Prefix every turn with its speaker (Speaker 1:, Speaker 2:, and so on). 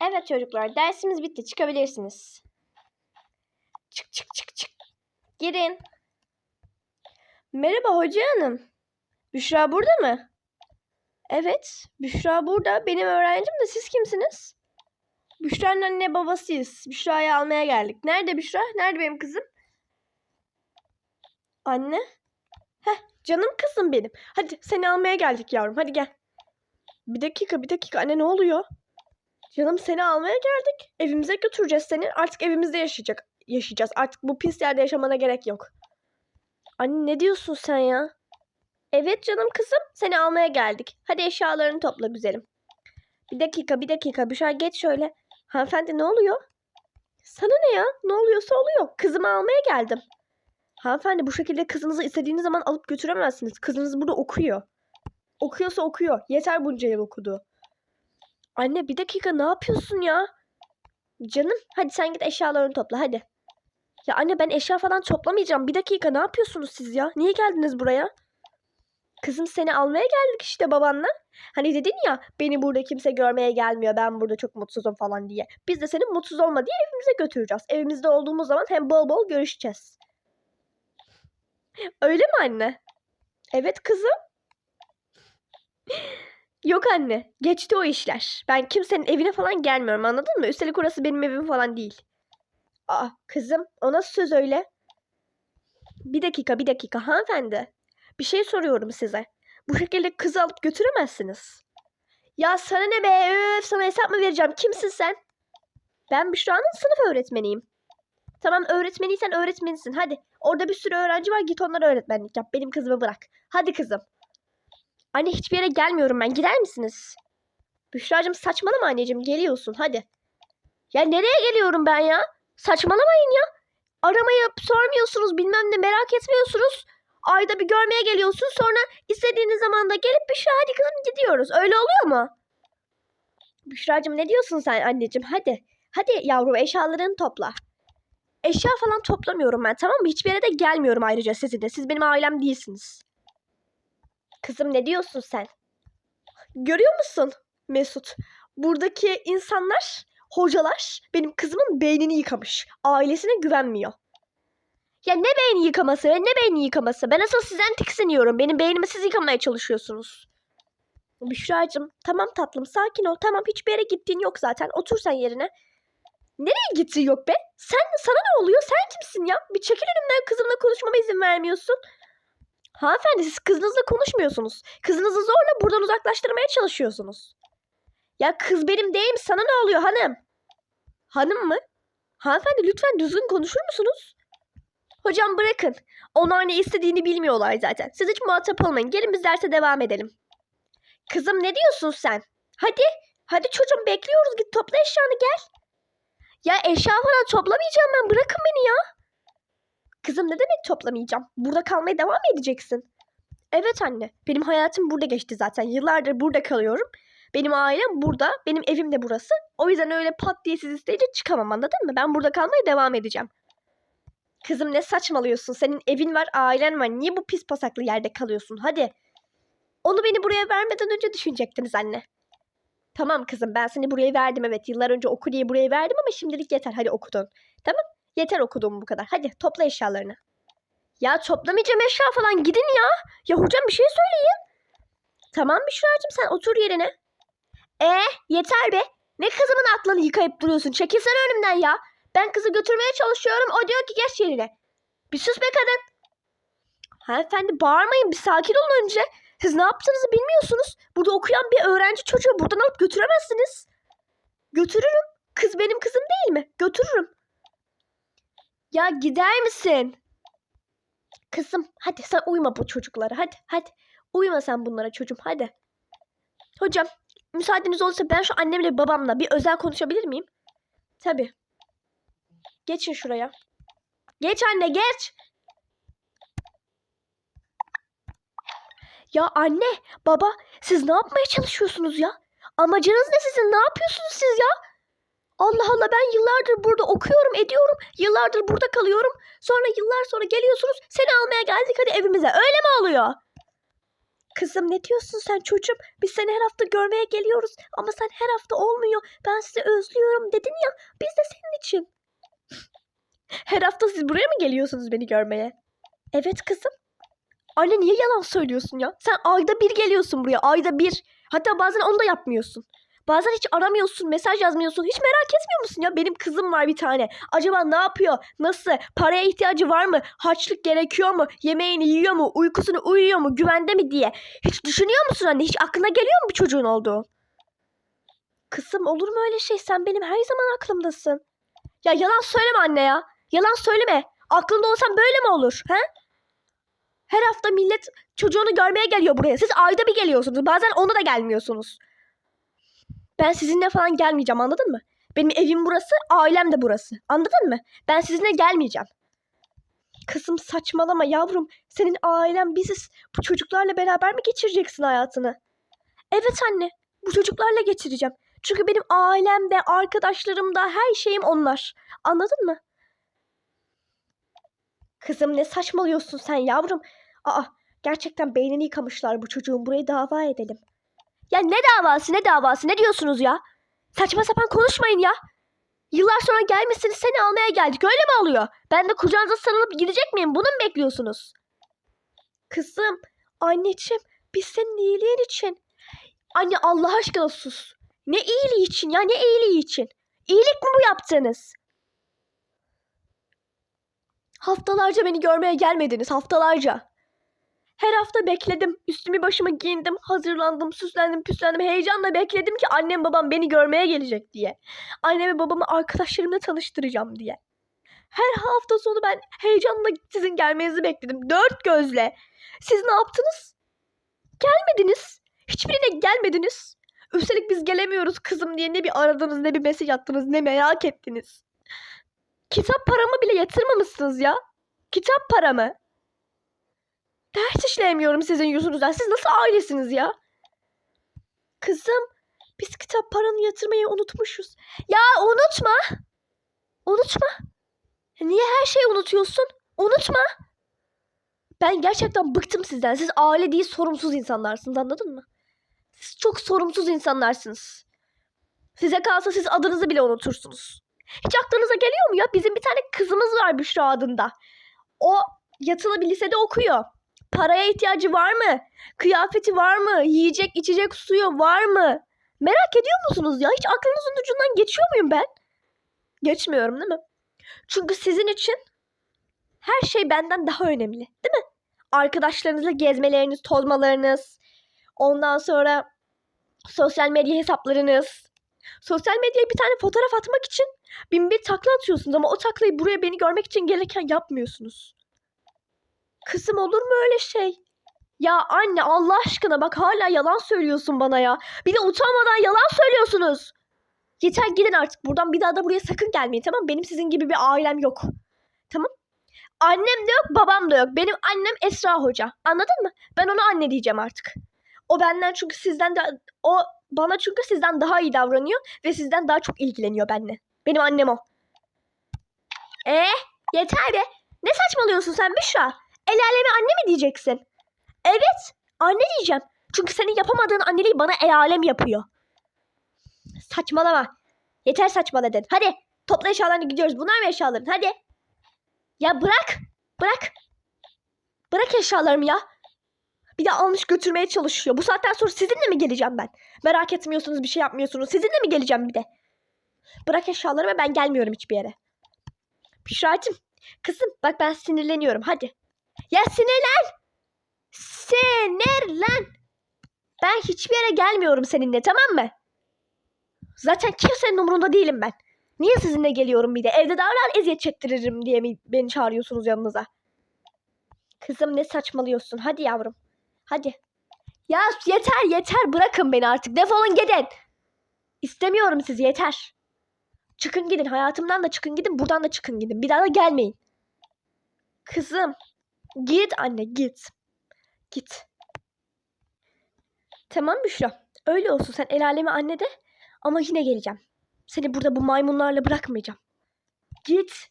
Speaker 1: Evet çocuklar dersimiz bitti çıkabilirsiniz. Çık çık çık çık. Girin. Merhaba hoca hanım. Büşra burada mı? Evet Büşra burada. Benim öğrencim de siz kimsiniz? Büşra'nın anne babasıyız. Büşra'yı almaya geldik. Nerede Büşra? Nerede benim kızım? Anne? Heh canım kızım benim. Hadi seni almaya geldik yavrum. Hadi gel. Bir dakika bir dakika anne ne oluyor? Canım seni almaya geldik. Evimize götüreceğiz seni. Artık evimizde yaşayacak yaşayacağız. Artık bu pis yerde yaşamana gerek yok. Anne ne diyorsun sen ya? Evet canım kızım. Seni almaya geldik. Hadi eşyalarını topla güzelim. Bir dakika bir dakika. Büşra geç şöyle. Hanımefendi ne oluyor? Sana ne ya? Ne oluyorsa oluyor. Kızımı almaya geldim. Hanımefendi bu şekilde kızınızı istediğiniz zaman alıp götüremezsiniz. Kızınız burada okuyor. Okuyorsa okuyor. Yeter bunca yıl okudu. Anne bir dakika ne yapıyorsun ya? Canım hadi sen git eşyalarını topla hadi. Ya anne ben eşya falan toplamayacağım. Bir dakika ne yapıyorsunuz siz ya? Niye geldiniz buraya? Kızım seni almaya geldik işte babanla. Hani dedin ya beni burada kimse görmeye gelmiyor. Ben burada çok mutsuzum falan diye. Biz de senin mutsuz olma diye evimize götüreceğiz. Evimizde olduğumuz zaman hem bol bol görüşeceğiz. Öyle mi anne? Evet kızım. Yok anne. Geçti o işler. Ben kimsenin evine falan gelmiyorum anladın mı? Üstelik orası benim evim falan değil. Aa kızım o nasıl söz öyle? Bir dakika bir dakika hanımefendi. Bir şey soruyorum size. Bu şekilde kızı alıp götüremezsiniz. Ya sana ne be? Öf, sana hesap mı vereceğim? Kimsin sen? Ben Büşra'nın sınıf öğretmeniyim. Tamam öğretmeniysen öğretmenisin. Hadi. Orada bir sürü öğrenci var. Git onlara öğretmenlik yap. Benim kızımı bırak. Hadi kızım. Anne hiçbir yere gelmiyorum ben. Gider misiniz? Büşra'cığım saçmalama anneciğim. Geliyorsun hadi. Ya nereye geliyorum ben ya? Saçmalamayın ya. Aramayıp sormuyorsunuz bilmem ne merak etmiyorsunuz. Ayda bir görmeye geliyorsun sonra istediğiniz zaman da gelip Büşra hadi kızım gidiyoruz. Öyle oluyor mu? Büşra'cığım ne diyorsun sen anneciğim? Hadi. Hadi yavrum eşyalarını topla. Eşya falan toplamıyorum ben tamam mı? Hiçbir yere de gelmiyorum ayrıca sizinle. Siz benim ailem değilsiniz. Kızım ne diyorsun sen? Görüyor musun Mesut? Buradaki insanlar, hocalar benim kızımın beynini yıkamış. Ailesine güvenmiyor. Ya ne beyni yıkaması ve ne beyni yıkaması? Ben asıl sizden tiksiniyorum. Benim beynimi siz yıkamaya çalışıyorsunuz. Büşra'cığım tamam tatlım sakin ol. Tamam hiçbir yere gittiğin yok zaten. Otur sen yerine. Nereye gittiğin yok be? Sen sana ne oluyor? Sen kimsin ya? Bir çekil önümden kızımla konuşmama izin vermiyorsun. Hanımefendi siz kızınızla konuşmuyorsunuz. Kızınızı zorla buradan uzaklaştırmaya çalışıyorsunuz. Ya kız benim değil mi? Sana ne oluyor hanım? Hanım mı? Hanımefendi lütfen düzgün konuşur musunuz? Hocam bırakın. Onlar ne istediğini bilmiyorlar zaten. Siz hiç muhatap olmayın. Gelin biz derse devam edelim. Kızım ne diyorsun sen? Hadi. Hadi çocuğum bekliyoruz. Git topla eşyanı gel. Ya eşya falan toplamayacağım ben. Bırakın beni ya. Kızım ne demek toplamayacağım? Burada kalmaya devam mı edeceksin? Evet anne. Benim hayatım burada geçti zaten. Yıllardır burada kalıyorum. Benim ailem burada. Benim evim de burası. O yüzden öyle pat diye siz isteyince çıkamam anladın mı? Ben burada kalmaya devam edeceğim. Kızım ne saçmalıyorsun? Senin evin var, ailen var. Niye bu pis pasaklı yerde kalıyorsun? Hadi. Onu beni buraya vermeden önce düşünecektiniz anne. Tamam kızım ben seni buraya verdim evet. Yıllar önce oku diye buraya verdim ama şimdilik yeter. Hadi okudun. Tamam. Yeter okuduğum bu kadar. Hadi topla eşyalarını. Ya toplamayacağım eşya falan. Gidin ya. Ya hocam bir şey söyleyin. Tamam Büşra'cığım sen otur yerine. E yeter be. Ne kızımın aklını yıkayıp duruyorsun? Çekilsene önümden ya. Ben kızı götürmeye çalışıyorum. O diyor ki geç yerine. Bir sus be kadın. Hanımefendi bağırmayın. Bir sakin olun önce. Siz ne yaptığınızı bilmiyorsunuz. Burada okuyan bir öğrenci çocuğu buradan alıp götüremezsiniz. Götürürüm. Kız benim kızım değil mi? Götürürüm. Ya gider misin? Kızım hadi sen uyma bu çocuklara. Hadi hadi. Uyma sen bunlara çocuğum hadi. Hocam müsaadeniz olursa ben şu annemle babamla bir özel konuşabilir miyim? Tabii. Geçin şuraya. Geç anne geç. Ya anne, baba siz ne yapmaya çalışıyorsunuz ya? Amacınız ne sizin? Ne yapıyorsunuz siz ya? Allah Allah ben yıllardır burada okuyorum, ediyorum. Yıllardır burada kalıyorum. Sonra yıllar sonra geliyorsunuz. Seni almaya geldik hadi evimize. Öyle mi oluyor? Kızım ne diyorsun sen çocuğum? Biz seni her hafta görmeye geliyoruz ama sen her hafta olmuyor. Ben sizi özlüyorum dedin ya. Biz de senin için. Her hafta siz buraya mı geliyorsunuz beni görmeye? Evet kızım. Anne niye yalan söylüyorsun ya? Sen ayda bir geliyorsun buraya. Ayda bir. Hatta bazen onu da yapmıyorsun. Bazen hiç aramıyorsun, mesaj yazmıyorsun. Hiç merak etmiyor musun ya? Benim kızım var bir tane. Acaba ne yapıyor? Nasıl? Paraya ihtiyacı var mı? Harçlık gerekiyor mu? Yemeğini yiyor mu? Uykusunu uyuyor mu? Güvende mi diye. Hiç düşünüyor musun anne? Hiç aklına geliyor mu bir çocuğun olduğu? Kızım olur mu öyle şey? Sen benim her zaman aklımdasın. Ya yalan söyleme anne ya. Yalan söyleme. Aklında olsan böyle mi olur? He? Her hafta millet çocuğunu görmeye geliyor buraya. Siz ayda bir geliyorsunuz. Bazen onu da gelmiyorsunuz. Ben sizinle falan gelmeyeceğim anladın mı? Benim evim burası, ailem de burası. Anladın mı? Ben sizinle gelmeyeceğim. Kızım saçmalama yavrum. Senin ailen biziz. Bu çocuklarla beraber mi geçireceksin hayatını? Evet anne. Bu çocuklarla geçireceğim. Çünkü benim ailem de, arkadaşlarım da, her şeyim onlar. Anladın mı? Kızım ne saçmalıyorsun sen yavrum? Aa gerçekten beynini yıkamışlar bu çocuğun. Burayı dava edelim. Ya ne davası ne davası ne diyorsunuz ya? Saçma sapan konuşmayın ya. Yıllar sonra gelmişsiniz seni almaya geldik öyle mi oluyor? Ben de kucağınıza sarılıp gidecek miyim? Bunu mu bekliyorsunuz? Kızım, anneciğim biz senin iyiliğin için. Anne Allah aşkına sus. Ne iyiliği için ya ne iyiliği için? İyilik mi bu yaptığınız? Haftalarca beni görmeye gelmediniz haftalarca. Her hafta bekledim. Üstümü başımı giyindim. Hazırlandım, süslendim, püslendim. Heyecanla bekledim ki annem babam beni görmeye gelecek diye. Annem ve babamı arkadaşlarımla tanıştıracağım diye. Her hafta sonu ben heyecanla sizin gelmenizi bekledim. Dört gözle. Siz ne yaptınız? Gelmediniz. Hiçbirine gelmediniz. Üstelik biz gelemiyoruz kızım diye ne bir aradınız ne bir mesaj attınız ne merak ettiniz. Kitap paramı bile yatırmamışsınız ya. Kitap paramı. Ders sizin yüzünüzden. Siz nasıl ailesiniz ya? Kızım, biz kitap paranı yatırmayı unutmuşuz. Ya unutma. Unutma. Niye her şeyi unutuyorsun? Unutma. Ben gerçekten bıktım sizden. Siz aile değil sorumsuz insanlarsınız anladın mı? Siz çok sorumsuz insanlarsınız. Size kalsa siz adınızı bile unutursunuz. Hiç aklınıza geliyor mu ya? Bizim bir tane kızımız var Büşra adında. O yatılı bir lisede okuyor. Paraya ihtiyacı var mı? Kıyafeti var mı? Yiyecek içecek suyu var mı? Merak ediyor musunuz ya? Hiç aklınızın ucundan geçiyor muyum ben? Geçmiyorum değil mi? Çünkü sizin için her şey benden daha önemli değil mi? Arkadaşlarınızla gezmeleriniz, tozmalarınız, ondan sonra sosyal medya hesaplarınız. Sosyal medyaya bir tane fotoğraf atmak için bin bir takla atıyorsunuz ama o taklayı buraya beni görmek için gelirken yapmıyorsunuz. Kızım olur mu öyle şey? Ya anne Allah aşkına bak hala yalan söylüyorsun bana ya. Bir de utanmadan yalan söylüyorsunuz. Yeter gidin artık buradan bir daha da buraya sakın gelmeyin tamam? Benim sizin gibi bir ailem yok. Tamam? Annem de yok babam da yok. Benim annem Esra Hoca. Anladın mı? Ben ona anne diyeceğim artık. O benden çünkü sizden de o bana çünkü sizden daha iyi davranıyor ve sizden daha çok ilgileniyor benimle. Benim annem o. Eh yeter be. Ne saçmalıyorsun sen Büşra? El aleme anne mi diyeceksin? Evet anne diyeceğim. Çünkü senin yapamadığın anneliği bana el alem yapıyor. Saçmalama. Yeter saçmaladın. Hadi topla eşyalarını gidiyoruz. Bunlar mı eşyaların? Hadi. Ya bırak. Bırak. Bırak eşyalarımı ya. Bir de almış götürmeye çalışıyor. Bu saatten sonra sizinle mi geleceğim ben? Merak etmiyorsunuz bir şey yapmıyorsunuz. Sizinle mi geleceğim bir de? Bırak eşyalarımı ben gelmiyorum hiçbir yere. Büşra'cığım. Kızım bak ben sinirleniyorum hadi. Ya sinirlen. Sinirlen. Ben hiçbir yere gelmiyorum seninle tamam mı? Zaten kimsenin umurunda değilim ben. Niye sizinle geliyorum bir de? Evde daha rahat eziyet çektiririm diye mi beni çağırıyorsunuz yanınıza? Kızım ne saçmalıyorsun? Hadi yavrum. Hadi. Ya yeter yeter bırakın beni artık. Defolun gidin. İstemiyorum sizi yeter. Çıkın gidin hayatımdan da çıkın gidin buradan da çıkın gidin. Bir daha da gelmeyin. Kızım git anne git. Git. Tamam Büşra. Öyle olsun sen el aleme anne de ama yine geleceğim. Seni burada bu maymunlarla bırakmayacağım. Git.